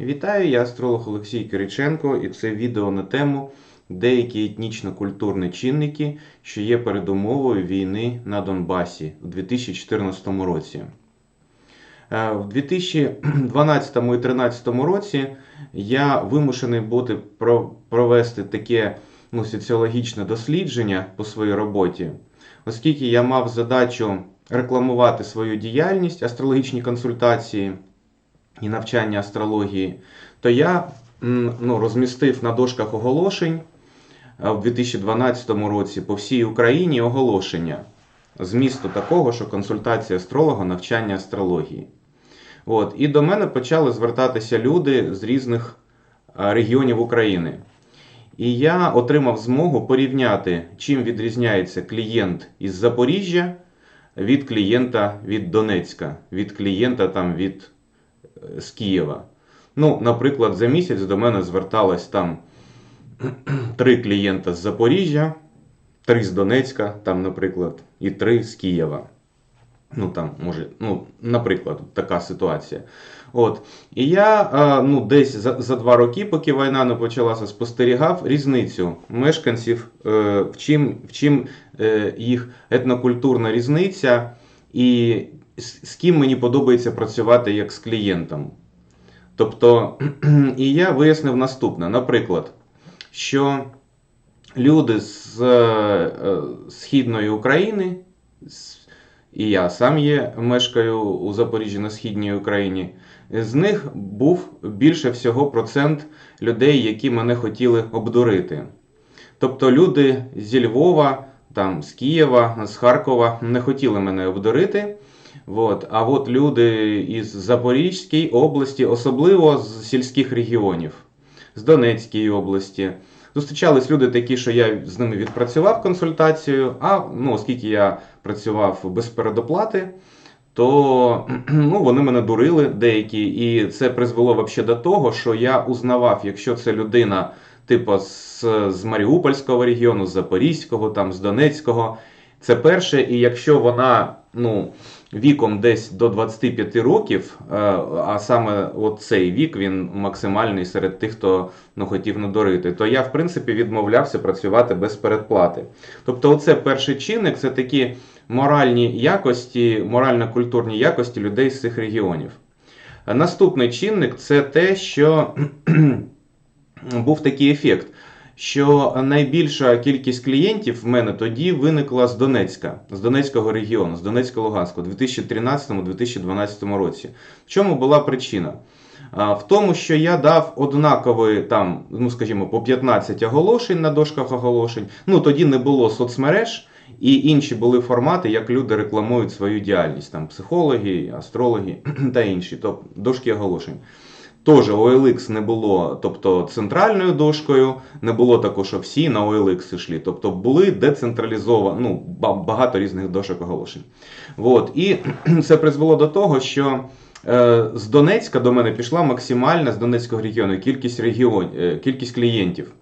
Вітаю, я астролог Олексій Кириченко, і це відео на тему деякі етнічно-культурні чинники, що є передумовою війни на Донбасі у 2014 році. Е, В 2012 і 2013 році я вимушений бути провести таке ну, соціологічне дослідження по своїй роботі, оскільки я мав задачу рекламувати свою діяльність, астрологічні консультації і навчання астрології, то я ну, розмістив на дошках оголошень е, в 2012 році по всій Україні оголошення змісту такого, що консультація астролога, навчання астрології. От, і до мене почали звертатися люди з різних е, регіонів України. І я отримав змогу порівняти, чим відрізняється клієнт із Запоріжжя від клієнта від Донецька, від клієнта там від з Києва. Ну, наприклад, за місяць до мене зверталось там три клієнта з Запоріжжя, три з Донецька, там, наприклад, і три з Києва. Ну, там, може, ну, наприклад, така ситуація. От. І я е, ну, десь за, за два роки, поки війна не почалася, спостерігав різницю мешканців, е, в чим, в чим е, їх етнокультурна різниця, і з, ким мені подобається працювати як з клієнтом. Тобто, і я вияснив наступне: наприклад, що люди з е, Східної України, і я сам є, мешкаю у Запоріжжі на Східній Україні, з них був більше всього процент людей, які мене хотіли обдурити. Тобто люди зі Львова, там, з Києва, з Харкова не хотіли мене обдурити. От. А от люди із Запорізької області, особливо з сільських регіонів, з Донецької області. Зустрічались люди такі, що я з ними відпрацював консультацію, а ну, оскільки я працював без передоплати, то ну, вони мене дурили деякі, і це призвело вообще до того, що я узнавав, якщо це людина типу з, з Маріупольського регіону, з Запорізького, там, з Донецького. Це перше, і якщо вона ну, віком десь до 25 років, е, а саме от цей вік він максимальний серед тих, хто ну, хотів надурити, то я в принципі відмовлявся працювати без передплати. Тобто, оце перший чинник це такі моральні якості, морально-культурні якості людей з цих регіонів. Наступний чинник це те, що був такий ефект, що найбільша кількість клієнтів в мене тоді виникла з Донецька, з Донецького регіону, з Донецька-Луганського у 2013-2012 році. В чому була причина? В тому, що я дав однакові там, ну скажімо, по 15 оголошень на дошках оголошень. Ну тоді не було соцмереж, і інші були формати, як люди рекламують свою діяльність, там психологи, астрологи та інші, тобто дошки оголошень. Теж OLX не було, тобто центральною дошкою, не було також, що всі на OLX йшли. Тобто були децентралізовані, ну, багато різних дошок оголошень. От. І це призвело до того, що е, з Донецька до мене пішла максимальна з Донецького регіону кількість, регіон, е, кількість клієнтів.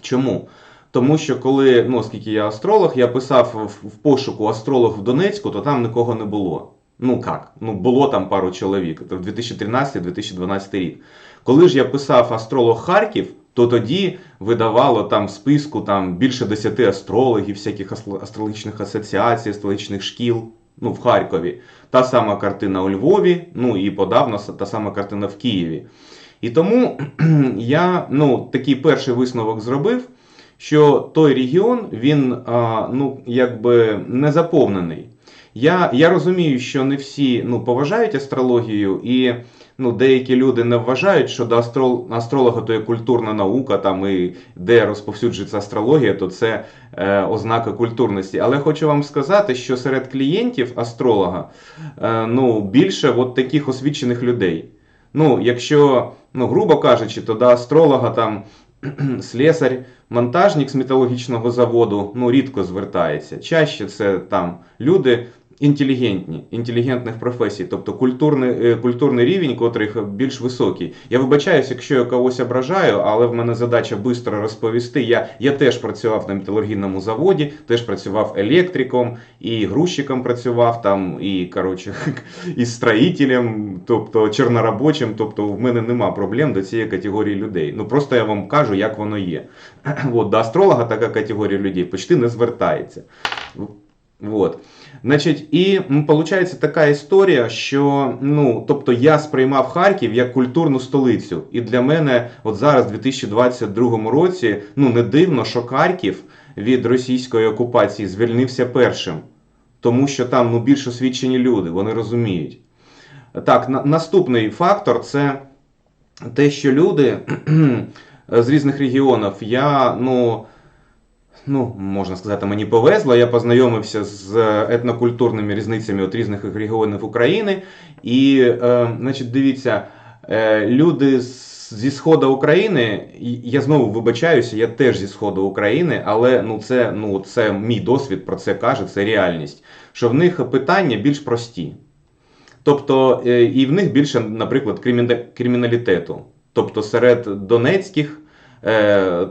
Чому? Тому що коли, ну, оскільки я астролог, я писав в пошуку астролог в Донецьку, то там нікого не було. Ну як? Ну було там пару чоловік. Це в 2013-2012 рік. Коли ж я писав астролог Харків, то тоді видавало там в списку там більше 10 астрологів, всяких астро- астрологічних асоціацій, астрологічних шкіл. Ну, в Харкові. Та сама картина у Львові, ну і подавно та сама картина в Києві. І тому я ну, такий перший висновок зробив, що той регіон він ну, якби не заповнений. Я, я розумію, що не всі ну, поважають астрологію, і ну, деякі люди не вважають, що до астрол, астролога то є культурна наука, там, і де розповсюджується астрологія, то це е, ознака культурності. Але хочу вам сказати, що серед клієнтів астролога е, ну, більше от таких освічених людей. Ну, якщо, ну, грубо кажучи, то до астролога там слесар, монтажник з металургічного заводу ну, рідко звертається. Чаще це там люди інтелігентні, інтелігентних професій, тобто культурний, е, культурний рівень, котрих більш високий. Я вибачаюсь, якщо я когось ображаю, але в мене задача швидко розповісти. Я, я теж працював на металургійному заводі, теж працював електриком і грузчиком працював там, і коротше, і строїтелем, тобто чорноробочим. Тобто в мене нема проблем до цієї категорії людей. Ну просто я вам кажу, як воно є. От, до астролога така категорія людей почти не звертається. Вот. Значить, і виходить така історія, що ну, тобто я сприймав Харків як культурну столицю. І для мене, от зараз, в 2022 році, ну не дивно, що Харків від російської окупації звільнився першим, тому що там ну, більш освічені люди, вони розуміють. Так, на, наступний фактор це те, що люди з різних регіонів, я, ну ну, можна сказати, мені повезло. Я познайомився з етнокультурними різницями от різних регіонів України. І, е, значить, дивіться, е, люди зі сходу України, я знову вибачаюся, я теж зі сходу України, але ну це ну це мій досвід про це каже, це реальність. Що в них питання більш прості. Тобто, е, і в них більше, наприклад, криміналітету. Тобто серед донецьких. Е,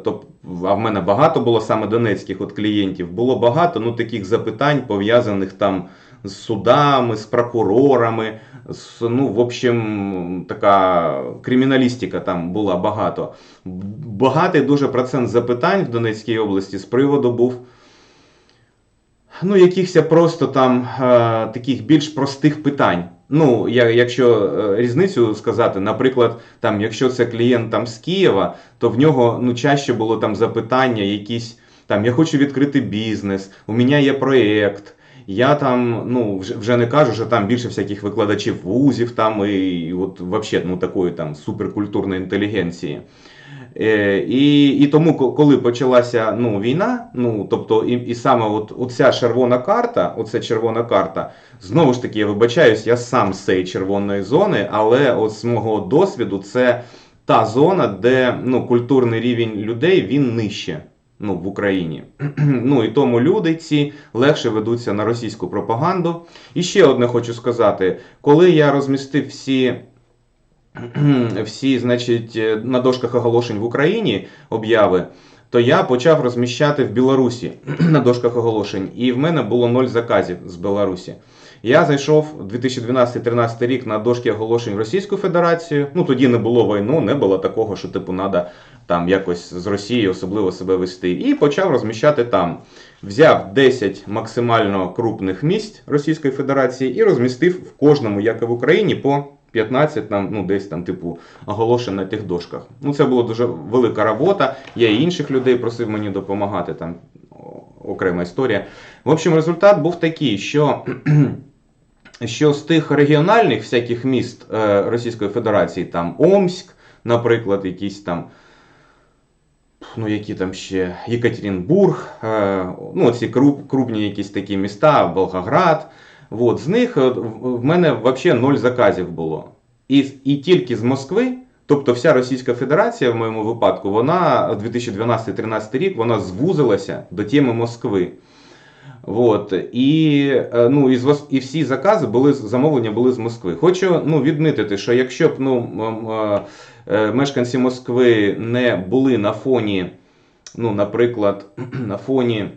а в мене багато було саме донецьких от клієнтів. Було багато ну, таких запитань, пов'язаних там з судами, з прокурорами. З, ну, в общем, така криміналістика там була багато. Багатий дуже процент запитань в Донецькій області з приводу був. Ну, якихось просто там е, таких більш простих питань. Ну, я, якщо е, різницю сказати, наприклад, там, якщо це клієнт там з Києва, то в нього ну, чаще було там запитання, якісь там я хочу відкрити бізнес, у мене є проєкт. Я там, ну вже вже не кажу, що там більше всяких викладачів вузів, там і, і от взагалі ну, такої там суперкультурної інтелігенції. Е, І і тому, коли почалася ну, війна, ну тобто, і і саме от, оця червона карта, оця червона карта, знову ж таки, я вибачаюсь, я сам з цієї червоної зони, але от з мого досвіду це та зона, де ну, культурний рівень людей він нижче ну, в Україні. ну І тому люди ці легше ведуться на російську пропаганду. І ще одне хочу сказати: коли я розмістив всі. Всі, значить, е, на дошках оголошень в Україні обяви, то я почав розміщати в Білорусі на дошках оголошень, і в мене було ноль заказів з Білорусі. Я зайшов 2012-2013 рік на дошки оголошень в Російську Федерацію. Ну тоді не було війну, не було такого, що типу треба там якось з Росії особливо себе вести. І почав розміщати там. Взяв 10 максимально крупних місць Російської Федерації і розмістив в кожному, як і в Україні, по 15 там, ну десь там, типу, оголошень на тих дошках. Ну, це була дуже велика робота. Я і інших людей просив мені допомагати. Там окрема історія. В общем, результат був такий, що. Що з тих регіональних всяких міст е, Російської Федерації, там Омськ, наприклад, якісь там, ну які там ще Єкатеринбург, е, ну ці круп, крупні якісь такі міста, Волгоград. От, з них е, в мене взагалі ноль заказів було. І і тільки з Москви, тобто вся Російська Федерація в моєму випадку, вона 2012-2013 рік вона звузилася до теми Москви. От, І е, ну, і, і всі закази були замовлення були з Москви. Хочу ну, відмітити, що якщо б ну, е, мешканці Москви не були на фоні, ну, наприклад, на фоні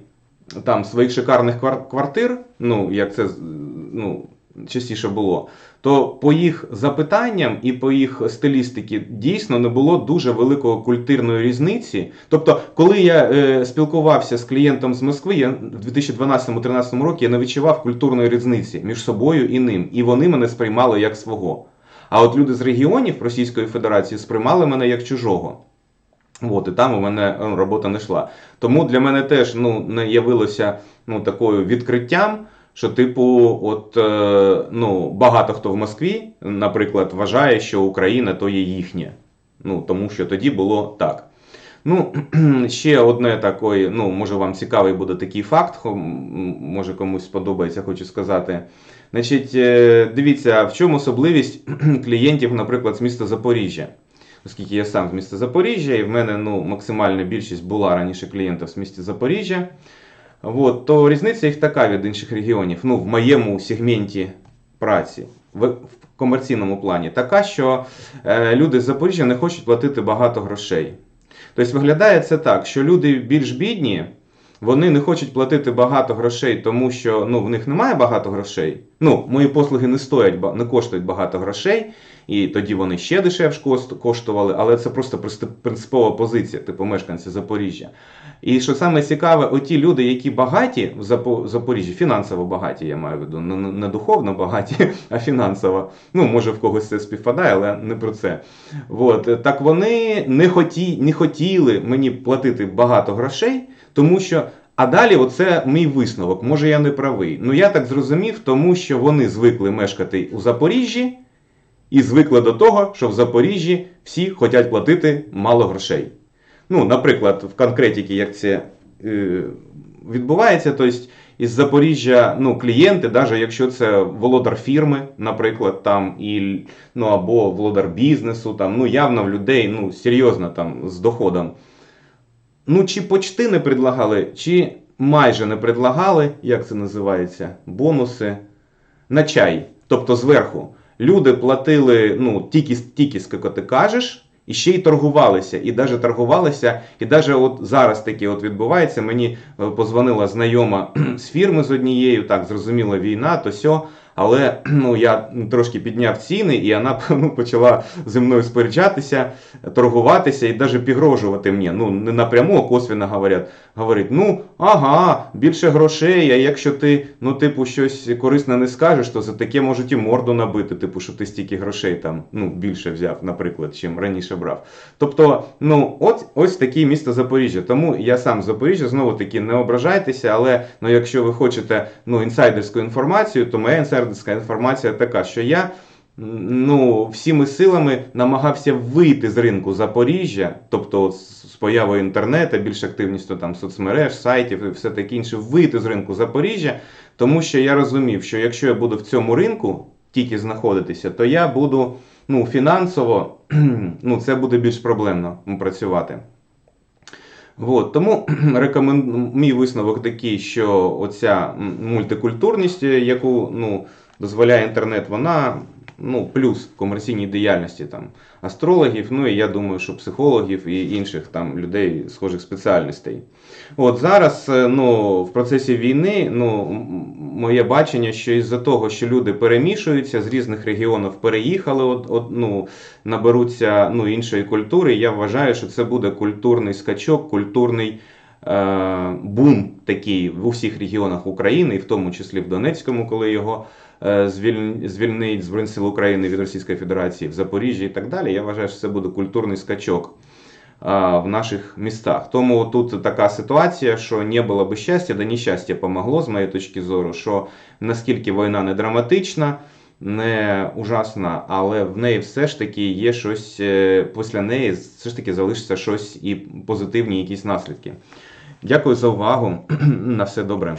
там своїх шикарних квартир, ну як це ну, частіше було, то по їх запитанням і по їх стилістики дійсно не було дуже великої культурної різниці. Тобто, коли я е, спілкувався з клієнтом з Москви, я в 2012-2013 році я не відчував культурної різниці між собою і ним, і вони мене сприймали як свого. А от люди з регіонів Російської Федерації сприймали мене як чужого. От, і там у мене ну, робота не йшла. Тому для мене теж ну, не явилося ну, такою відкриттям, що, типу, от, е, ну, багато хто в Москві, наприклад, вважає, що Україна то є їхнє. Ну, Тому що тоді було так. Ну, ще одне такий, ну, може вам цікавий буде такий факт, може комусь сподобається, хочу сказати. Значить, е, дивіться, в чому особливість клієнтів, наприклад, з міста Запоріжжя оскільки я сам з міста Запоріжжя, і в мене ну, максимальна більшість була раніше клієнтів з міста Запоріжжя. От, то різниця їх така від інших регіонів, ну, в моєму сегменті праці, в, комерційному плані, така, що е, люди з Запоріжжя не хочуть платити багато грошей. Тобто виглядає це так, що люди більш бідні, вони не хочуть платити багато грошей, тому що ну, в них немає багато грошей. Ну, мої послуги не стоять, не коштують багато грошей, і тоді вони ще дешевше коштували, але це просто принципова позиція, типу мешканці Запоріжжя. І що саме цікаве, оті люди, які багаті в Запоріжжі, фінансово багаті, я маю в виду, не, духовно багаті, а фінансово. Ну, може в когось це співпадає, але не про це. От, так вони не, хоті, не хотіли мені платити багато грошей, тому що. А далі, оце мій висновок. Може, я не правий. Ну я так зрозумів, тому що вони звикли мешкати у Запоріжжі і звикли до того, що в Запоріжжі всі хочуть платити мало грошей. Ну, наприклад, в конкретіки, як це е, відбувається, тобто із Запоріжжя ну, клієнти, навіть якщо це володар фірми, наприклад, там, і, ну, або володар бізнесу, там, ну, явно в людей ну, серйозно там, з доходом. Ну, чи почти не предлагали, чи майже не предлагали, як це називається, бонуси на чай. Тобто зверху. Люди платили ну, тільки, тільки скільки ти кажеш, і ще й торгувалися. І навіть торгувалися, і навіть от зараз таке от відбувається. Мені е, позвонила знайома з фірми з однією, так, зрозуміла війна, то сьо. Але ну, я трошки підняв ціни, і вона ну, почала зі мною сперечатися, торгуватися і навіть пігрожувати мені. Ну, не напряму, а косвенно говорять. Говорить, ну, ага, більше грошей, а якщо ти, ну, типу, щось корисне не скажеш, то за таке можуть і морду набити, типу, що ти стільки грошей там, ну, більше взяв, наприклад, чим раніше брав. Тобто, ну, от, ось таке місто Запоріжжя. Тому я сам з Запоріжжя, знову таки, не ображайтеся, але ну, якщо ви хочете ну, інсайдерську інформацію, то моя інсайдерська інформація така, що я ну, всіми силами намагався вийти з ринку Запоріжжя, тобто з появою інтернету, більш активністю там соцмереж, сайтів і все таке інше, вийти з ринку Запоріжжя, тому що я розумів, що якщо я буду в цьому ринку тільки знаходитися, то я буду ну, фінансово, ну, це буде більш проблемно працювати. От, тому рекомен... мій висновок такий, що оця мультикультурність, яку ну, дозволяє інтернет, вона ну, плюс в комерційній діяльності там, астрологів, ну і я думаю, що психологів і інших там людей схожих спеціальностей. От зараз е, ну, в процесі війни ну, моє бачення, що із-за того, що люди перемішуються з різних регіонів, переїхали, от, от, ну, наберуться ну, іншої культури, я вважаю, що це буде культурний скачок, культурний е, бум такий в усіх регіонах України, і в тому числі в Донецькому, коли його звільнить Збройні Сили України від Російської Федерації, в Запоріжжі і так далі. Я вважаю, що це буде культурний скачок в наших містах. Тому тут така ситуація, що не було би щастя, да нещастя помогло, з моєї точки зору, що наскільки війна не драматична, не ужасна, але в неї все ж таки є щось е, після неї, все ж таки залишиться щось і позитивні якісь наслідки. Дякую за увагу. На все добре.